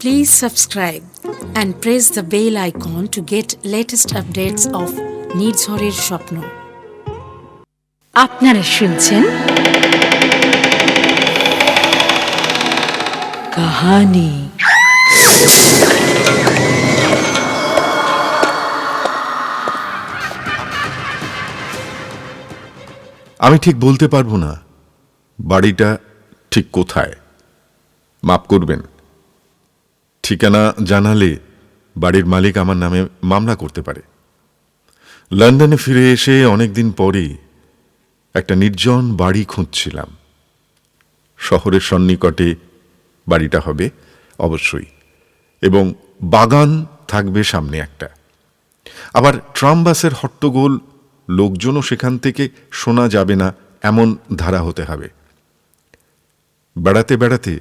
Please subscribe and press the bell icon to get latest updates of নির্ঝরের স্বপ্ন আপনারা শুনছেন কাহানি আমি ঠিক বলতে পারব না বাড়িটা ঠিক কোথায় মাপ করবেন ঠিকানা জানালে বাড়ির মালিক আমার নামে মামলা করতে পারে। লন্ডনে ফিরে এসে অনেকদিন পরে একটা নির্জন বাড়ি খুঁজছিলাম। শহরের সন্নিকটে বাড়িটা হবে, অবশ্যই। এবং বাগান থাকবে সামনে একটা। আবার ট্রাম বাসের হট্টগোল, লোকজনও সেখান থেকে শোনা যাবে না, এমন ধারা হতে হবে। বেড়াতে বেড়াতে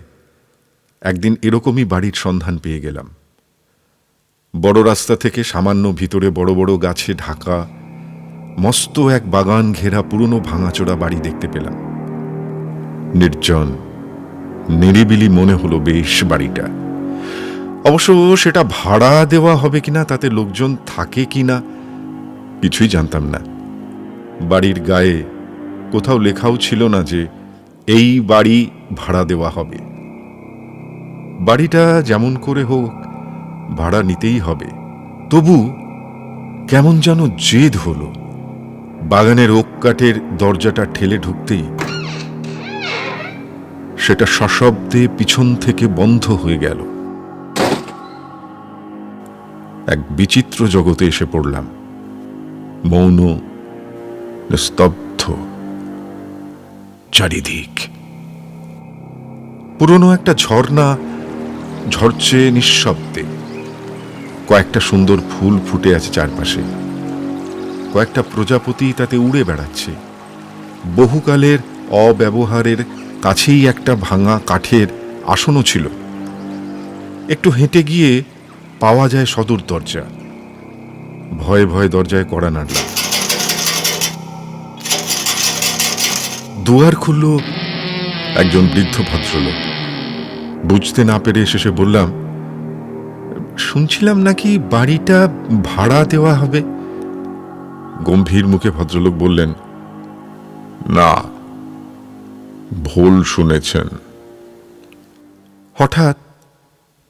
একদিন এরকমই বাড়ির সন্ধান পেয়ে গেলাম। বড় রাস্তা থেকে সামান্য ভিতরে বড় বড় গাছে ঢাকা, মস্ত এক বাগান ঘেরা পুরনো ভাঙাচোরা বাড়ি দেখতে পেলাম। নির্জন, নিরিবিলি মনে হলো বেশ বাড়িটা। অবশ্য সেটা ভাড়া দেওয়া হবে কিনা, তাতে লোকজন থাকে কিনা, কিছুই জানতাম না। বাড়ির গায়ে কোথাও লেখাও ছিল না যে, এই বাড়ি ভাড়া দেওয়া হবে। বাড়িটা যেমন করে হোক, ভাড়া নিতেই হবে। তবু কেমন যেন জেদ হলো। বাগানের ওক কাঠের দরজাটা ঠেলে ঢুকতেই সেটা সশব্দে পিছন থেকে বন্ধ হয়ে গেল। এক বিচিত্র জগতে এসে পড়লাম। মৌন স্তব্ধ চারিদিক। পুরনো একটা ঝর্ণা ঝরছে নিঃশব্দে। কয়েকটা সুন্দর ফুল ফুটে আছে চারপাশে। কয়েকটা প্রজাপতি তাতে উড়ে বেড়াচ্ছে। বহুকালের অব্যবহারের কাছেই একটা ভাঙা কাঠের আসনও ছিল। একটু হেঁটে গিয়ে পাওয়া যায় সদর দরজা। ভয়ে ভয়ে দরজায় কড়া নাড়ল। দুয়ার খুলল একজন বৃদ্ধ ভদ্রলোক। বুঝতে না পেরে শেষে বললাম, শুনছিলাম নাকি বাড়িটা ভাড়া দেওয়া হবে? গম্ভীর মুখে ভদ্রলোক বললেন, না, ভুল শুনেছেন। হঠাৎ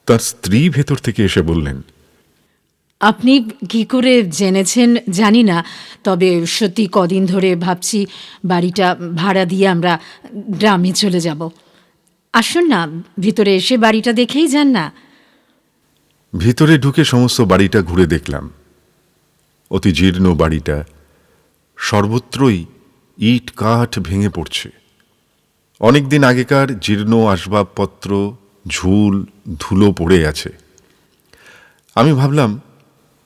তার স্ত্রী ভেতর থেকে এসে বললেন, আপনি কি করে জেনেছেন জানি না, তবে সত্যি কদিন ধরে ভাবছি বাড়িটা ভাড়া দিয়ে আমরা গ্রামে চলে যাব। আসুন না, ভিতরে এসে বাড়িটা দেখেই যান না। ভিতরে ঢুকে সমস্ত বাড়িটা ঘুরে দেখলাম। অতি জীর্ণ বাড়িটা, সর্বত্রই ইট কাঠ ভেঙে পড়ছে। অনেকদিন আগেকার জীর্ণ আসবাবপত্র, ঝুল, ধুলো পড়ে আছে। আমি ভাবলাম,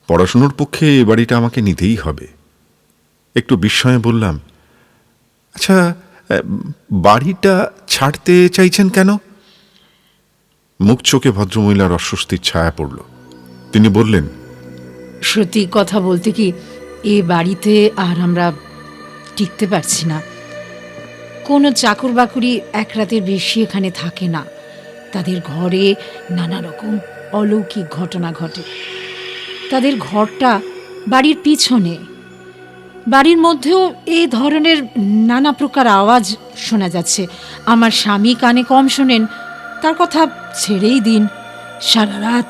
পড়াশুনোর পক্ষে এ বাড়িটা আমাকে নিতেই হবে। একটু বিস্ময়ে বললাম আচ্ছা বাড়িটা ছাড়তে চাইছেন কেন? মুখ চোখে ভদ্রমহিলার অস্বস্তির ছায়া পড়ল। তিনি বললেন, সত্যি কথা বলতে কি, এ বাড়িতে আর আমরা টিকতে পারছি না। কোনো চাকর বাকুরি এক রাতের বেশি এখানে থাকে না। তাদের ঘরে নানা রকম অলৌকিক ঘটনা ঘটে। তাদের ঘরটা বাড়ির পিছনে। বাড়ির মধ্যেও এই ধরনের নানা প্রকার আওয়াজ শোনা যাচ্ছে। আমার স্বামী কানে কম শোনেন, তার কথা ছেড়েই দিন। সারা রাত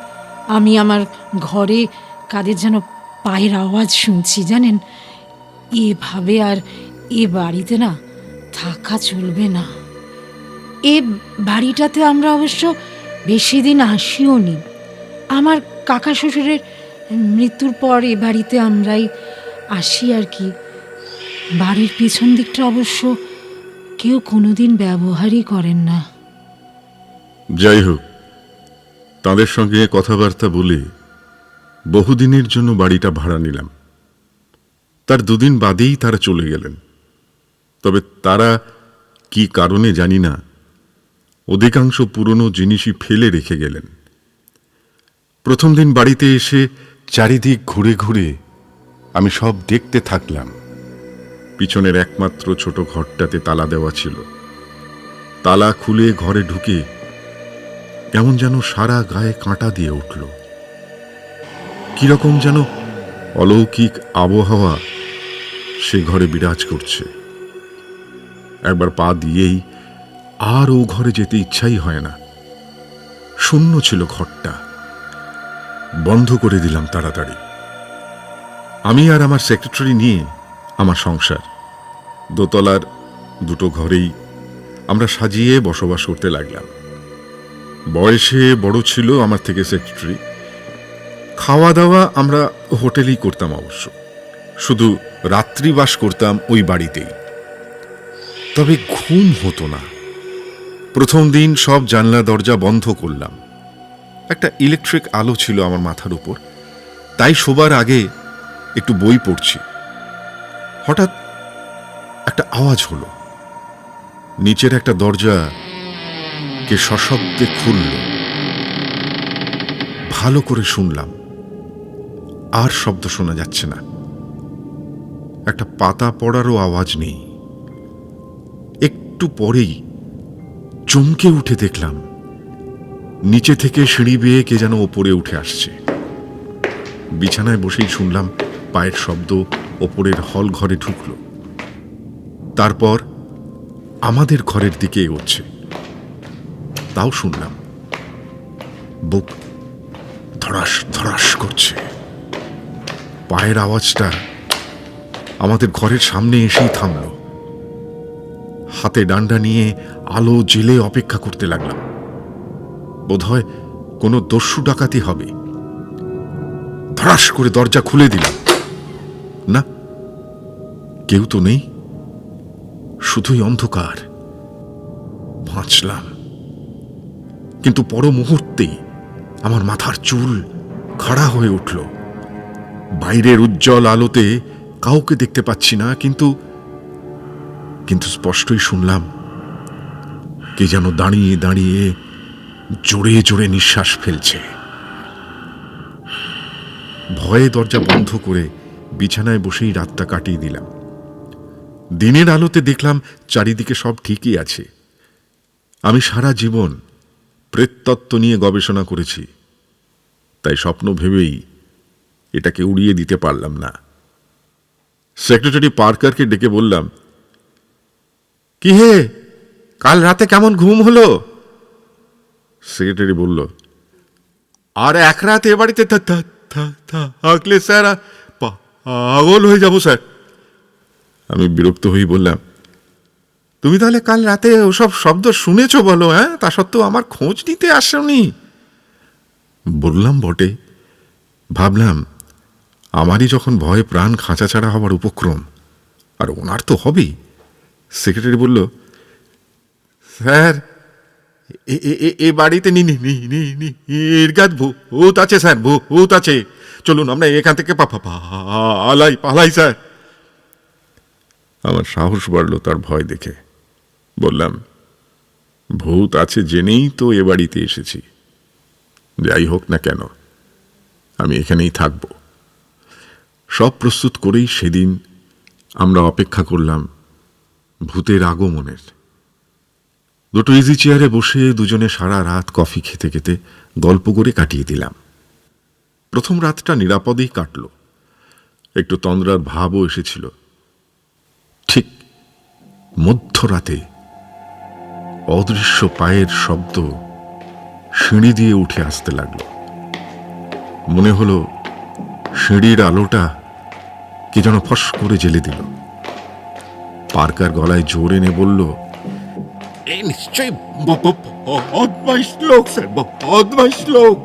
আমি আমার ঘরে কাদের যেন পায়ের আওয়াজ শুনছি, জানেন? এভাবে আর এ বাড়িতে না থাকা চলবে না। এ বাড়িটাতে আমরা অবশ্য বেশি দিন আসিও নি আমার কাকা শ্বশুরের মৃত্যুর পর এ বাড়িতে আমরাই আসি আর কি। বাড়ির পিছন দিকটা অবশ্য কেউ কোনোদিন ব্যবহারই করেন না। যাই হোক, তাদের সঙ্গে কথাবার্তা বলে বহুদিনের জন্য বাড়িটা ভাড়া নিলাম। তার দুদিন বাদেই তারা চলে গেলেন। তবে তারা কি কারণে জানি না, অধিকাংশ পুরনো জিনিসই ফেলে রেখে গেলেন। প্রথম দিন বাড়িতে এসে চারিদিক ঘুরে ঘুরে আমি সব দেখতে থাকলাম। পিছনের একমাত্র ছোট ঘরটাতে তালা দেওয়া ছিল। তালা খুলে ঘরে ঢুকে কেমন যেন সারা গায়ে কাঁটা দিয়ে উঠল। কীরকম যেন অলৌকিক আবহাওয়া সে ঘরে বিরাজ করছে। একবার পা দিয়েই আর ও ঘরে যেতে ইচ্ছাই হয় না। শূন্য ছিল ঘরটা। বন্ধ করে দিলাম তাড়াতাড়ি। আমি আর আমার সেক্রেটারি নিয়ে আমার সংসার। দোতলার দুটো ঘরেই আমরা সাজিয়ে বসবাস করতে লাগলাম। বয়সে বড় ছিল আমার থেকে সেক্রেটারি খাওয়া দাওয়া আমরা হোটেলেই করতাম অবশ্য। শুধু রাত্রিবাস করতাম ওই বাড়িতেই। তবে ঘুম হতো না। প্রথম দিন সব জানলা, দরজা বন্ধ করলাম। একটা ইলেকট্রিক আলো ছিল আমার মাথার উপর। তাই শোবার আগে একটু বই পড়ছি। হঠাৎ একটা আওয়াজ হলো। নিচের একটা দরজা কে সশব্দে খুলল। ভালো করে শুনলাম। আর শব্দ শোনা যাচ্ছে না। একটা পাতা পড়ারও আওয়াজ নেই। একটু পরেই চমকে উঠে দেখলাম, নিচে থেকে সিঁড়ি বেয়ে কে যেন ওপরে উঠে আসছে। বিছানায় বসেই শুনলাম পায়ের শব্দ ওপরের হল ঘরে ঢুকলো। তারপর আমাদের ঘরের দিকে এগোচ্ছে। তাও শুনলাম, বুক ধরাস ধরাস করছে। পায়ের আওয়াজটা আমাদের ঘরের সামনে এসেই থামল। হাতে ডান্ডা নিয়ে আলো জেলে অপেক্ষা করতে লাগলাম। বোধহয় কোনো দস্যু ডাকাতি হবে। ধরাস করে দরজা খুলে দিলাম। না, কেউ তো নেই। শুধুই অন্ধকার। বাঁচলাম। কিন্তু পর মুহূর্তেই আমার মাথার চুল খাড়া হয়ে উঠল। বাইরের উজ্জ্বল আলোতে কাউকে দেখতে পাচ্ছি না, কিন্তু কিন্তু স্পষ্টই শুনলাম, কে যেন দাঁড়িয়ে দাঁড়িয়ে জোরে জোরে নিঃশ্বাস ফেলছে। ভয়ে দরজা বন্ধ করে বিছানায় বসেই রাতটা কাটিয়ে দিলাম। দিনের আলোতে দেখলাম চারিদিকে সব ঠিকই আছে। আমি সারা জীবন প্রেততত্ত্ব নিয়ে গবেষণা করেছি। তাই স্বপ্ন ভেবেই এটাকে উড়িয়ে দিতে পারলাম না। সেক্রেটারি পার্কারকে ডেকে বললাম, কি হে? কাল রাতে কেমন ঘুম হলো? সেক্রেটারি বলল, আর এক রাত এ বাড়িতে থাকলে স্যার পাগল হয়ে যাব, স্যার। আমি বিরক্ত হয়ে বললাম, তুমি তাহলে কাল রাতে ওসব শব্দ শুনেছ বলো হ্যাঁ? তা সত্ত্বেও আমার খোঁজ নিতে আসনি। বললাম, বটে। ভাবলাম, আমারই যখন ভয়ে প্রাণ খাঁচা ছাড়া হবার উপক্রম, আর ওনার তো হবেই। সেক্রেটারি বলল, স্যার, এ- বাড়িতে নি নি নি নি ভূত আছে, স্যার, ভূত আছে। চলুন, আমরা এখান থেকে পালাই পালাই, স্যার। আমার সাহস বাড়ল তার ভয় দেখে। বললাম, ভূত আছে জেনেই তো এ বাড়িতে এসেছি। যাই হোক না কেন, আমি এখানেই থাকব। সব প্রস্তুত করেই সেদিন আমরা অপেক্ষা করলাম ভূতের আগমনের। দুটো ইজি চেয়ারে বসে দুজনে সারা রাত কফি খেতে খেতে গল্প করে কাটিয়ে দিলাম। প্রথম রাতটা নিরাপদেই কাটল একটু তন্দ্রার ভাবও এসেছিল ঠিক মধ্যরাতে অদৃশ্য পায়ের শব্দ সিঁড়ি দিয়ে উঠে আসতে লাগল মনে হলো সিঁড়ির আলোটা কে যেন ফস করে জেলে দিল পার্কার গলায় জোর এনে বলল এই নিশ্চয়ই স্যার লোক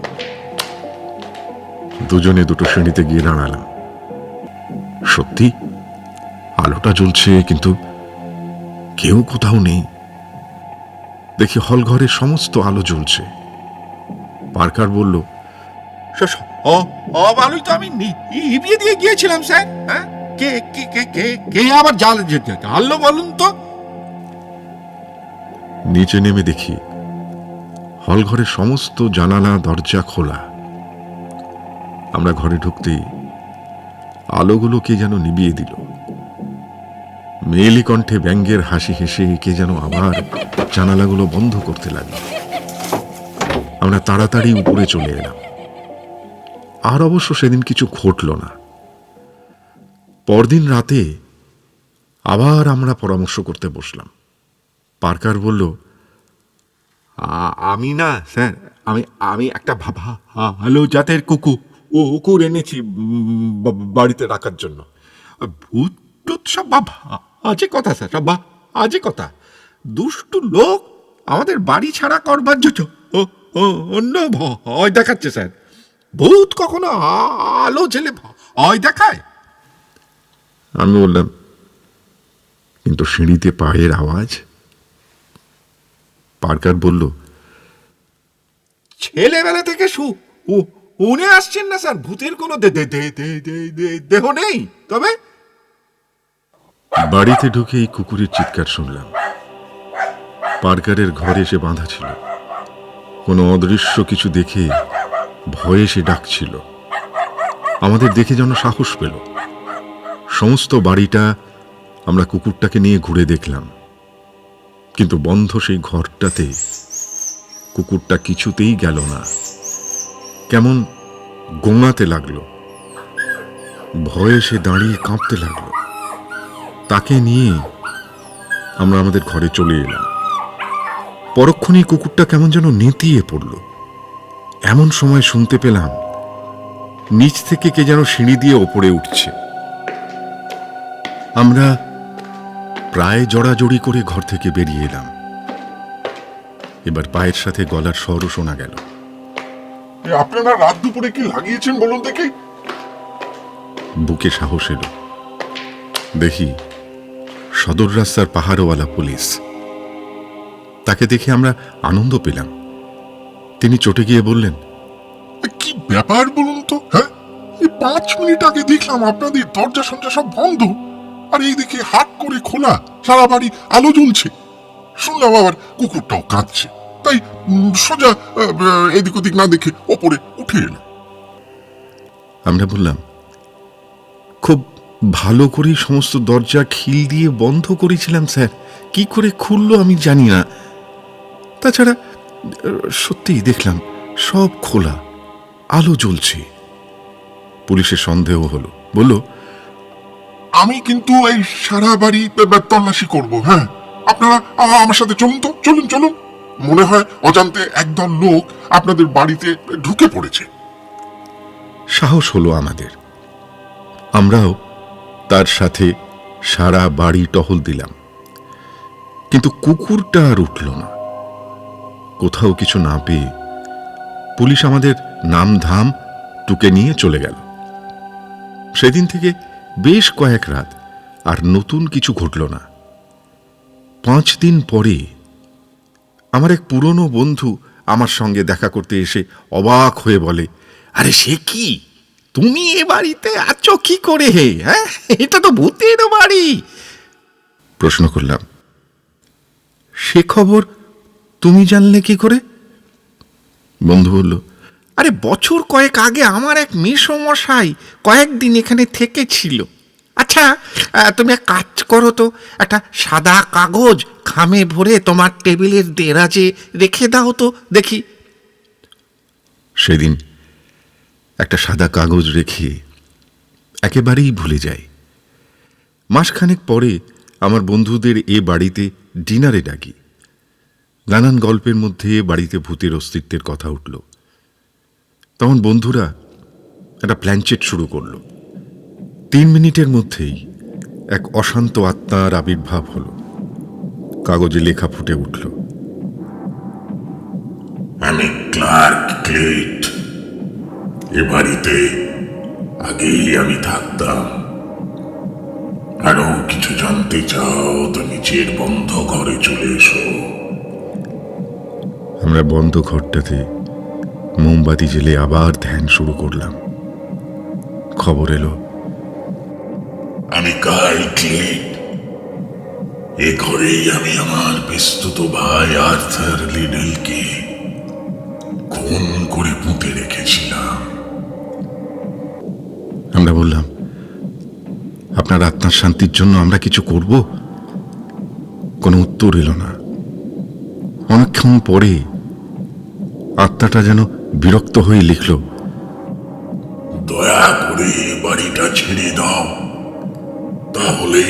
দুজনে দুটো শ্রেণীতে গিয়ে দাঁড়ালাম। সত্যি আলোটা জ্বলছে কিন্তু কেউ কোথাও নেই। দেখি হল ঘরের সমস্ত আলো জ্বলছে। পার্কার বলল অবালুই তো আমি নিভিয়ে দিয়ে গিয়েছিলাম স্যার। হ্যাঁ? কে কে কে কে কে আবার জাল জ্বাললো বলুন তো? নিচে নেমে দেখি হল ঘরের সমস্ত জানালা দরজা খোলা। আমরা ঘরে ঢুকতেই আলোগুলো কে যেন নিবিয়ে দিল। মেয়েলি কণ্ঠে ব্যঙ্গের হাসি হেসে কে যেন আবার জানালাগুলো বন্ধ করতে লাগল। আমরা তাড়াতাড়ি উপরে চলে এলাম। আর অবশ্য সেদিন কিছু ঘটল না। পরদিন রাতে আবার আমরা পরামর্শ করতে বসলাম। পার্কার বলল আমি না, স্যার, আমি আমি একটা ভাবা ভালো জাতের কুকু। ও কুকুর এনেছি বাড়িতে রাখার জন্য। ভূত টুত সব বাবা, আজে কথা স্যার, সব বা- আজে কথা। দুষ্টু লোক আমাদের বাড়ি ছাড়া করবার জন্য, ও ও, অন্য ভয় দেখাচ্ছে স্যার। ভূত কখনো আলো জেলে ভয় দেখায়? আমি বললাম, কিন্তু সিঁড়িতে পায়ের আওয়াজ? পার্কার বলল, ছেলেবেলা থেকে শু উনে আসছেন না, স্যার? ভূতের কোনো দেহ নেই। তবে? বাড়িতে ঢুকে এই কুকুরের চিৎকার শুনলাম। পার্কারের ঘরে এসে বাঁধা ছিল। কোনো অদৃশ্য কিছু দেখে ভয়ে সে ডাকছিল। আমাদের দেখে যেন সাহস পেল। সমস্ত বাড়িটা আমরা কুকুরটাকে নিয়ে ঘুরে দেখলাম। কিন্তু বন্ধ সেই ঘরটাতে কুকুরটা কিছুতেই গেল না। কেমন গোঙাতে লাগল। ভয়ে সে দাঁড়িয়ে কাঁপতে লাগল। তাকে নিয়ে আমরা আমাদের ঘরে চলে এলাম। পরক্ষণেই কুকুরটা কেমন যেন নেতিয়ে পড়ল। এমন সময় শুনতে পেলাম, নিচ থেকে কে যেন সিঁড়ি দিয়ে ওপরে উঠছে। আমরা প্রায় জড়াজড়ি করে ঘর থেকে বেরিয়ে এলাম। এবার পায়ের সাথে গলার স্বরও শোনা গেল। আপনারা রাত দুপুরে কি লাগিয়েছেন বলুন দেখি? বুকে সাহস এলো। দেখি সদর রাস্তার পাহাড়ওয়ালা পুলিশ। তাকে দেখে আমরা আনন্দ পেলাম। তিনি চটে গিয়ে বললেন কি ব্যাপার বলুন তো হ্যাঁ? এই পাঁচ মিনিট আগে দেখলাম আপনাদের দরজা সঞ্জা সব বন্ধ। আর এই দিকে হাট করে খোলা সারা বাড়ি আলো জ্বলছে। শুনলাম আবার কুকুরটাও কাঁদছে। তাই সোজা এদিক ওদিক না দেখে ওপরে উঠে এলো। আমরা বললাম খুব ভালো করেই সমস্ত দরজা খিল দিয়ে বন্ধ করেছিলাম স্যার। কি করে খুললো আমি জানি না। তাছাড়া সত্যিই দেখলাম সব খোলা আলো জ্বলছে। পুলিশের সন্দেহ হলো। বলল আমি কিন্তু এই সারা বাড়ি তল্লাশি করব হ্যাঁ? আপনারা আমার সাথে চলুন তো চলুন চলুন। মনে হয় অজান্তে একদল লোক আপনাদের বাড়িতে ঢুকে পড়েছে। সাহস হলো আমাদের। আমরাও তার সাথে সারা বাড়ি টহল দিলাম। কিন্তু কুকুরটা আর উঠল না। কোথাও কিছু না পেয়ে পুলিশ আমাদের নাম ধাম টুকে নিয়ে চলে গেল। সেদিন থেকে বেশ কয়েক রাত আর নতুন কিছু ঘটল না। পাঁচ দিন পরে আমার এক পুরনো বন্ধু আমার সঙ্গে দেখা করতে এসে অবাক হয়ে বলে, আরে সে কি? তুমি এ বাড়িতে আছো কি করে? হে হ্যাঁ এটা তো ভূতের বাড়ি। প্রশ্ন করলাম, সে খবর তুমি জানলে কি করে? বন্ধু বলল, আরে বছর কয়েক আগে আমার এক মেসমশাই কয়েকদিন এখানে থেকেছিল। আচ্ছা তুমি এক কাজ করো তো, একটা সাদা কাগজ খামে ভরে তোমার টেবিলের দেরাজে রেখে দাও তো, দেখি। সেদিন একটা সাদা কাগজ রেখে একেবারেই ভুলে যাই। মাসখানেক পরে আমার বন্ধুদের এ বাড়িতে ডিনারে ডাকি। নানান গল্পের মধ্যে বাড়িতে ভূতের অস্তিত্বের কথা উঠল। তখন বন্ধুরা একটা প্ল্যানচেট শুরু করল। তিন মিনিটের মধ্যেই এক অশান্ত আত্মার আবির্ভাব হলো। কাগজে লেখা ফুটে উঠল আমি ক্লার্ক ক্লেট। এ বাড়িতে আগেই আমি থাকতাম। আরও কিছু জানতে চাও তো নিচের বন্ধ ঘরে চলে এসো। আমরা বন্ধ ঘরটাতে মোমবাতি জেলে আবার ধ্যান শুরু করলাম। খবর এলো আমি কার্ল ক্লেট। এ ঘরেই আমি আমার বিস্তুত ভাই আর্থার লিডলকে খুন করে পুঁতে রেখেছিলাম। আমরা বললাম আপনার আত্মার শান্তির জন্য আমরা কিছু করব? কোনো উত্তর এলো না। অনেকক্ষণ পরে আত্মাটা যেন বিরক্ত হয়ে লিখল দয়া করে বাড়িটা ছেড়ে দাও। তাহলে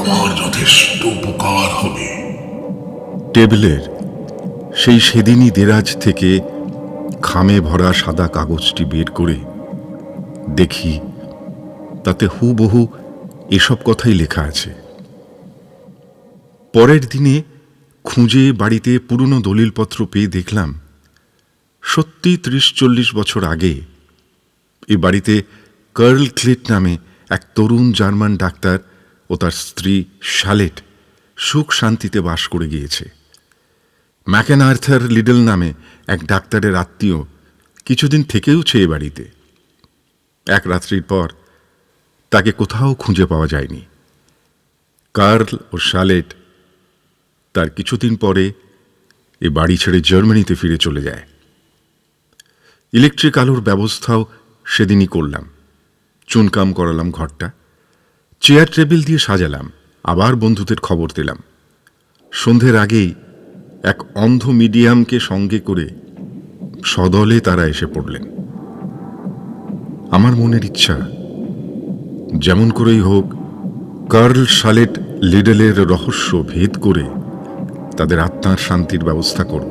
আমার যথেষ্ট উপকার হবে। টেবিলের সেই সেদিনই দেরাজ থেকে খামে ভরা সাদা কাগজটি বের করে দেখি তাতে হুবহু এসব কথাই লেখা আছে। পরের দিনে খুঁজে বাড়িতে পুরনো দলিলপত্র পেয়ে দেখলাম, সত্যি ত্রিশ চল্লিশ বছর আগে এ বাড়িতে কার্ল ক্লিট নামে এক তরুণ জার্মান ডাক্তার ও তার স্ত্রী শালেট সুখ শান্তিতে বাস করে গিয়েছে। ম্যাকেন আর্থার লিডল নামে এক ডাক্তারের আত্মীয় কিছুদিন থেকেওছে এ বাড়িতে। এক রাত্রির পর তাকে কোথাও খুঁজে পাওয়া যায়নি। কার্ল ও শালেট তার কিছুদিন পরে এ বাড়ি ছেড়ে জার্মানিতে ফিরে চলে যায়। ইলেকট্রিক আলোর ব্যবস্থাও সেদিনই করলাম। চুনকাম করালাম ঘরটা। চেয়ার টেবিল দিয়ে সাজালাম, আবার বন্ধুদের খবর দিলাম। সন্ধ্যের আগেই এক অন্ধ মিডিয়ামকে সঙ্গে করে সদলে তারা এসে পড়লেন। আমার মনের ইচ্ছা, যেমন করেই হোক, কার্ল শালেট লিডেলের রহস্য ভেদ করে তাদের আত্মার শান্তির ব্যবস্থা করব।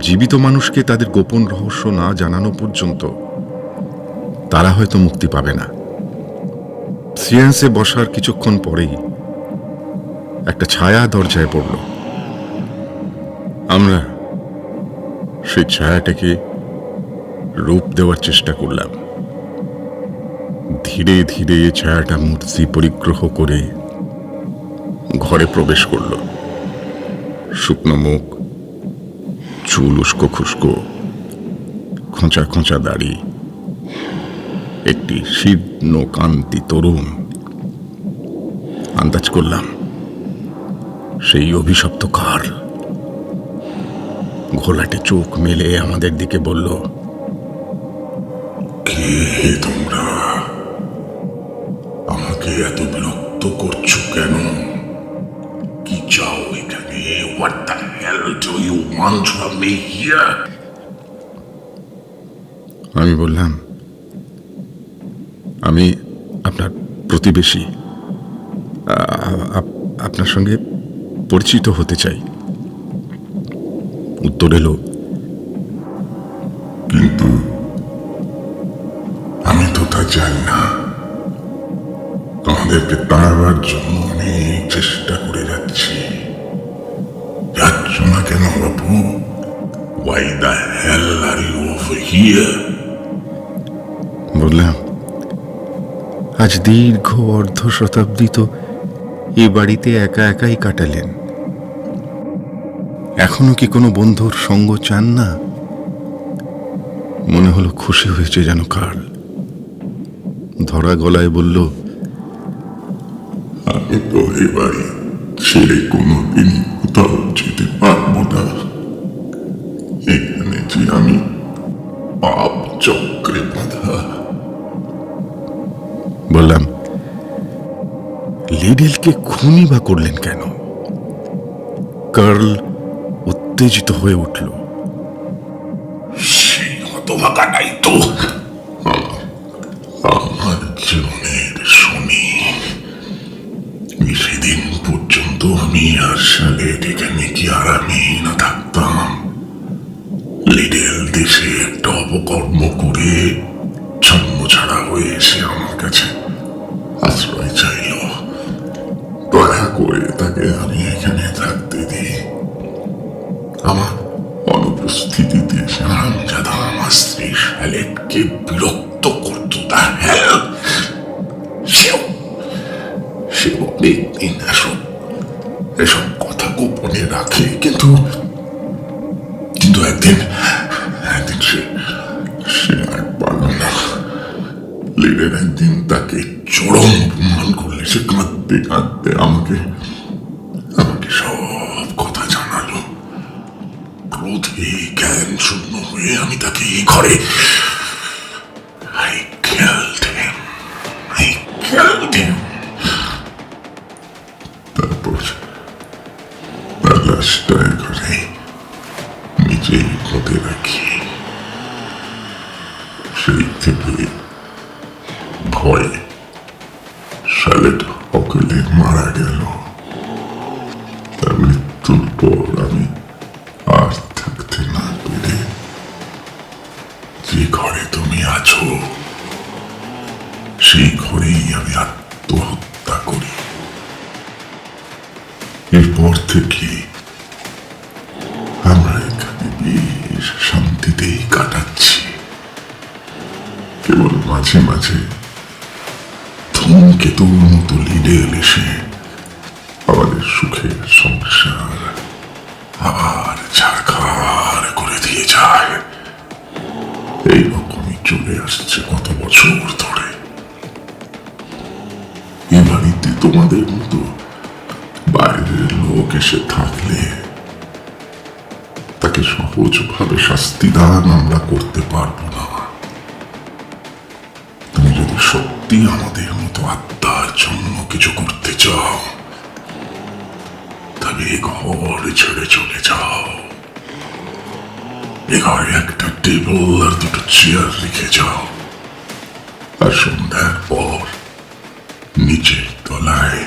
জীবিত মানুষকে তাদের গোপন রহস্য না জানানো পর্যন্ত তারা হয়তো মুক্তি পাবে না। সিয়ান্সে বসার কিছুক্ষণ পরেই একটা ছায়া দরজায় পড়ল। আমরা সেই ছায়াটাকে রূপ দেওয়ার চেষ্টা করলাম। ধীরে ধীরে ছায়াটা মূর্তি পরিগ্রহ করে ঘরে প্রবেশ করল। শুকনো মুখ, চুল উস্কো খুস্কো, খোঁচা খোঁচা দাড়ি একটি শীর্ণ কান্তি তরুণ আন্দাজ করলাম সেই অভিশপ্ত কার। ঘোলাটে চোখ মেলে আমাদের দিকে বলল কে তোমরা? আমাকে এত বিরক্ত করছ কেন? কি চাও এখানে? What the hell do you want from me here আমি বললাম আমি আপনার প্রতিবেশী। আপ- আপনার সঙ্গে পরিচিত হতে চাই। উত্তর এলো আজ দীর্ঘ অর্ধ শতাব্দী তো এ বাড়িতে একা একাই কাটালেন। এখনও কি কোনো বন্ধুর সঙ্গ চান না? মনে হলো খুশি হয়েছে যেন কাল। ধরা গলায় বলল আমি তো এ বাড়ি ছেড়ে কোনোদিন কোথাও যেতে পারব না। এখানে যে আমি পাপ চক্রে বাঁধা বললাম লিডেলকে খুনি বা করলেন কেন? কার্ল উত্তেজিত হয়ে উঠল। ধূমকেতুর মতো লিডে এসে আমাদের সুখের সংসার আবার ছাড়খার করে দিয়ে যায়। এইরকমই চলে আসছে কত বছর ধরে। এ বাড়িতে তোমাদের মতো বাইরের লোক এসে থাকলে তাকে সহজভাবে শাস্তি দান আমরা করতে পারব না। সত্যি আমাদের মতো আত্মার জন্য কিছু করতে চাও? তবে ঘর ছেড়ে চলে যাও। এ ঘরে একটা টেবিল আর দুটো চেয়ার রেখে যাও। আর সন্ধ্যার পর নিচের তলায়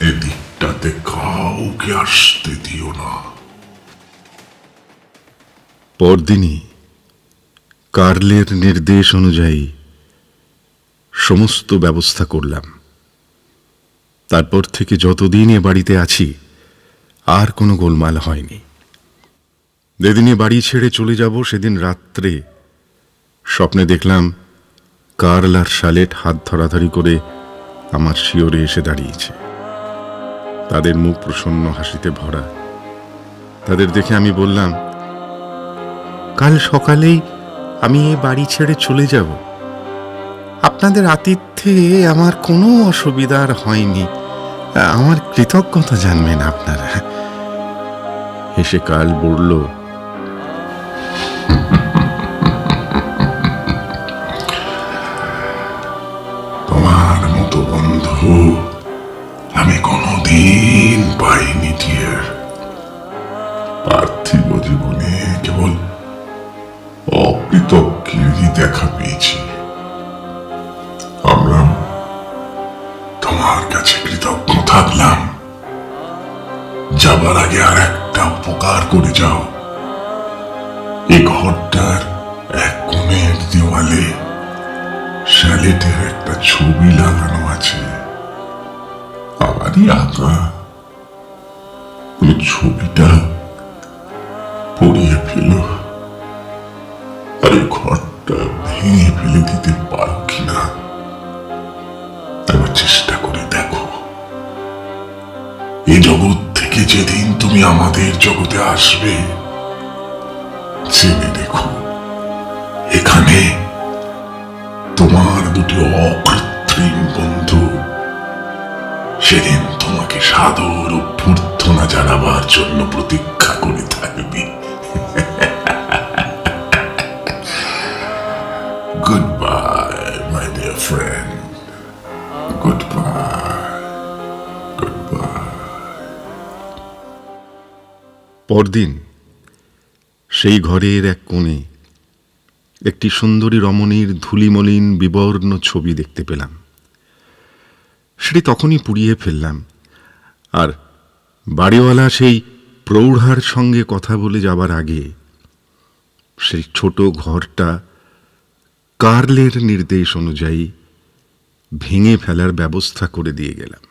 এদিকটাতে কাউকে আসতে দিও না। পরদিনই কার্লের নির্দেশ অনুযায়ী সমস্ত ব্যবস্থা করলাম। তারপর থেকে যতদিন এ বাড়িতে আছি, আর কোনো গোলমাল হয়নি। যেদিনই বাড়ি ছেড়ে চলে যাব, সেদিন রাত্রে স্বপ্নে দেখলাম কার্ল আর শালেট হাত ধরাধরি করে আমার শিওরে এসে দাঁড়িয়েছে। তাদের মুখ প্রসন্ন হাসিতে ভরা। তাদের দেখে আমি বললাম, কাল সকালেই আমি এ বাড়ি ছেড়ে চলে যাব। আপনাদের আতিথ্যে আমার কোনো অসুবিধা আর হয়নি। আমার কৃতজ্ঞতা জানবেন আপনারা। হেসে কাল বলল তোমার মতো বন্ধু আমি কোনোদিন পাইনি টিয়ার পার্থিব জীবনে কেবল অকৃতজ্ঞেরই দেখা যাবার আগে আর একটা উপকার করে যাও। এই ঘরটার এক কোণের দেওয়ালে শ্যালেটের একটা ছবি লাগানো আছে। আমারই আঁকা। ছবিটা পড়িয়ে ফেলো। আর ঘরটা ভেঙে ফেলে দিতে পারো কিনা, একবার চেষ্টা করে দেখো। এই জগৎ থেকে যেদিন তুমি আমাদের জগতে আসবে, জেনে দেখো, এখানে তোমার দুটি অকৃত্রিম বন্ধু। সেদিন তোমাকে সাদর অভ্যর্থনা জানাবার জন্য প্রতীক্ষা করে থাকবে। পরদিন সেই ঘরের এক কোণে একটি সুন্দরী রমণীর ধুলিমলিন বিবর্ণ ছবি দেখতে পেলাম। সেটি তখনই পুড়িয়ে ফেললাম আর বাড়িওয়ালা সেই প্রৌঢ়ার সঙ্গে কথা বলে যাবার আগে সেই ছোট ঘরটা কার্লের নির্দেশ অনুযায়ী ভেঙে ফেলার ব্যবস্থা করে দিয়ে গেলাম।